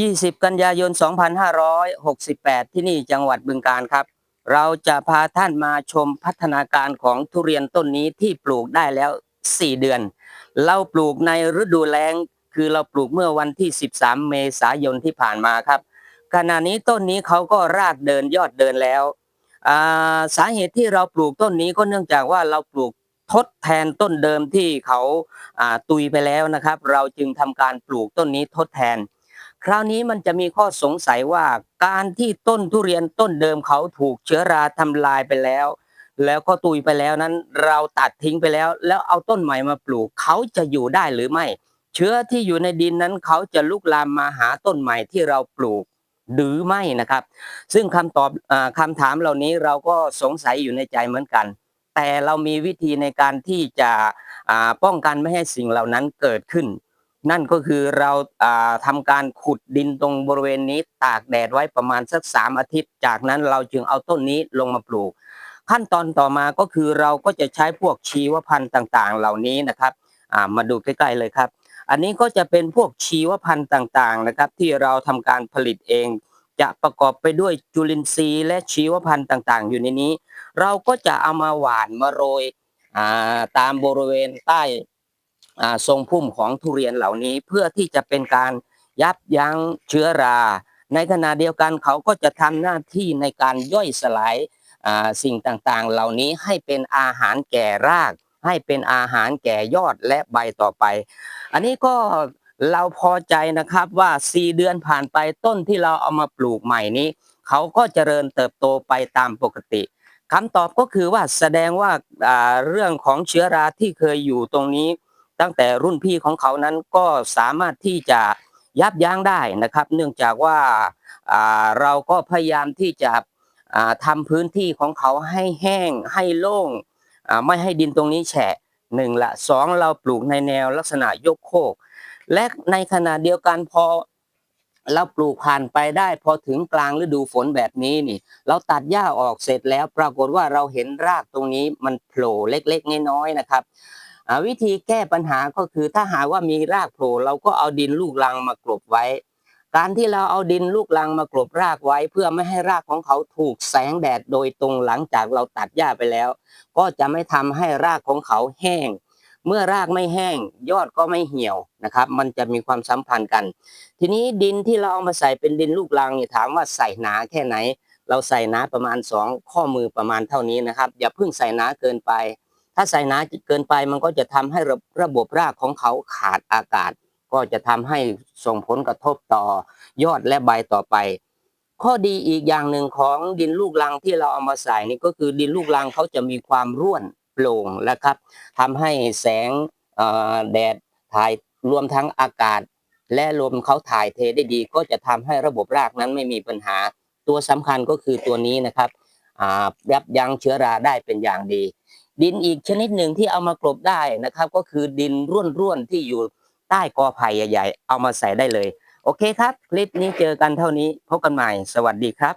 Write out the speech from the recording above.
20 กันยายน 2568 ที่นี่จังหวัดบึงการครับ เราจะพาท่านมาชมพัฒนาการของทุเรียนต้นนี้ที่ปลูกได้แล้ว 4 เดือน เราปลูกในฤดูแล้ง คือเราปลูกเมื่อวันที่ 13 เมษายนที่ผ่านมาครับ ขณะนี้ต้นนี้เขาก็รากเดินยอดเดินแล้วาสาเหตุที่เราปลูกต้นนี้ก็เนื่องจากว่าเราปลูกทดแทนต้นเดิมที่เขาาตุยไปแล้วนะครับ เราจึงทำการปลูกต้นนี้ทดแทน คราวนี้มันจะมีข้อสงสัยว่าการที่ต้นทุเรียนต้นเดิมเขาถูกเชื้อราทำลายไปแล้ว แล้วก็ตุยไปแล้วนั้น เราตัดทิ้งไปแล้ว แล้วเอาต้นใหม่มาปลูกเขาจะอยู่ได้หรือไม่ เชื้อที่อยู่ในดินนั้นเขาจะลุกลามมาหาต้นใหม่ที่เราปลูกหรือไม่นะครับ ซึ่งคำตอบอาคำถามเหล่านี้เราก็สงสัยอยู่ในใจเหมือนกัน แต่เรามีวิธีในการที่จะป้องกันไม่ให้สิ่งเหล่านั้นเกิดขึ้น นั่นก็คือเราอ่าทำการขุดดินตรงบริเวณนี้ตากแดดไว้ประมาณสักสามอาทิตย์ จากนั้นเราจึงเอาต้นนี้ลงมาปลูก ขั้นตอนต่อมาก็คือเราก็จะใช้พวกชีวพันธุ์ต่างๆ เหล่านี้นะครับมาดูใกล้ๆเลยครับ อันนี้ก็จะเป็นพวกชีวพันธุ์ต่างๆนะครับ ที่เราทำการผลิตเอง จะประกอบไปด้วยจุลินทรีย์และชีวพันธุ์ต่างๆ อยู่ในนี้ เราก็จะเอามาหว่านมาโรยตามบริเวณใต้ ทรงพุ่มของทุเรียนเหล่านี้ เพื่อที่จะเป็นการยับยั้งเชื้อรา ในขณะเดียวกันเขาก็จะทำหน้าที่ในการย่อยสลายสิ่งต่างๆ เหล่านี้ให้เป็นอาหารแก่ราก ให้เป็นอาหารแก่ยอดและใบต่อไป อันนี้ก็เราพอใจนะครับว่า 4 เดือนผ่านไปต้นที่เราเอามาปลูกใหม่นี้ เขาก็เจริญเติบโตไปตามปกติคำตอบก็คือว่าแสดงว่าเรื่องของเชื้อราที่เคยอยู่ตรงนี้ ตั้งแต่รุ่นพี่ของเขานั้นก็สามารถที่จะยับยั้งได้นะครับ เนื่องจากว่าเราก็พยายามที่จะอ่าทำพื้นที่ของเขาให้แห้งให้โล่งไม่ให้ดินตรงนี้แฉะหนึ่งละสองเราปลูกในแนวลักษณะยกโคก และในขณะเดียวกันพอเราปลูกผ่านไปได้พอถึงกลางฤดูฝนแบบนี้นี่ เราตัดหญ้าออกเสร็จแล้วปรากฏว่าเราเห็นรากตรงนี้มันโผล่เล็กๆน้อยๆนะครับ วิธีแก้ปัญหาก็คือถ้าหากว่ามีรากโผล่เราก็เอาดินลูกรังมากลบไว้ การที่เราเอาดินลูกรังมากลบรากไว้ เพื่อไม่ให้รากของเขาถูกแสงแดดโดยตรงหลังจากเราตัดหญ้าไปแล้ว ก็จะไม่ทำให้รากของเขาแห้ง เมื่อรากไม่แห้ง ยอดก็ไม่เหี่ยวนะครับ มันจะมีความสัมพันธ์กัน ทีนี้ดินที่เราเอามาใส่เป็นดินลูกรังเนี่ยถามว่าใส่หนาแค่ไหน เราใส่หนาประมาณสองข้อมือประมาณเท่านี้นะครับ อย่าเพิ่งใส่หนาเกินไป ถ้าใส่หนาเกินไปมันก็จะทำให้ระบบรากของเขาขาดอากาศ ก็จะทำให้ส่งผลกระทบต่อยอดและใบต่อไป ข้อดีอีกอย่างหนึ่งของดินลูกรังที่เราเอามาใส่นี่ก็คือดินลูกรังเขาจะมีความร่วนโปร่งนะครับทำให้แสงแดดถ่ายรวมทั้งอากาศ และลมเขาถ่ายเทได้ดี ก็จะทำให้ระบบรากนั้นไม่มีปัญหา ตัวสำคัญก็คือตัวนี้นะครับยับยั้งเชื้อราได้เป็นอย่างดี ดินอีกชนิดหนึ่งที่เอามากลบได้นะครับ ก็คือดินร่วนๆที่อยู่ใต้กอไผ่ใหญ่ๆ เอามาใส่ได้เลย โอเคครับ คลิปนี้เจอกันเท่านี้พบกันใหม่ สวัสดีครับ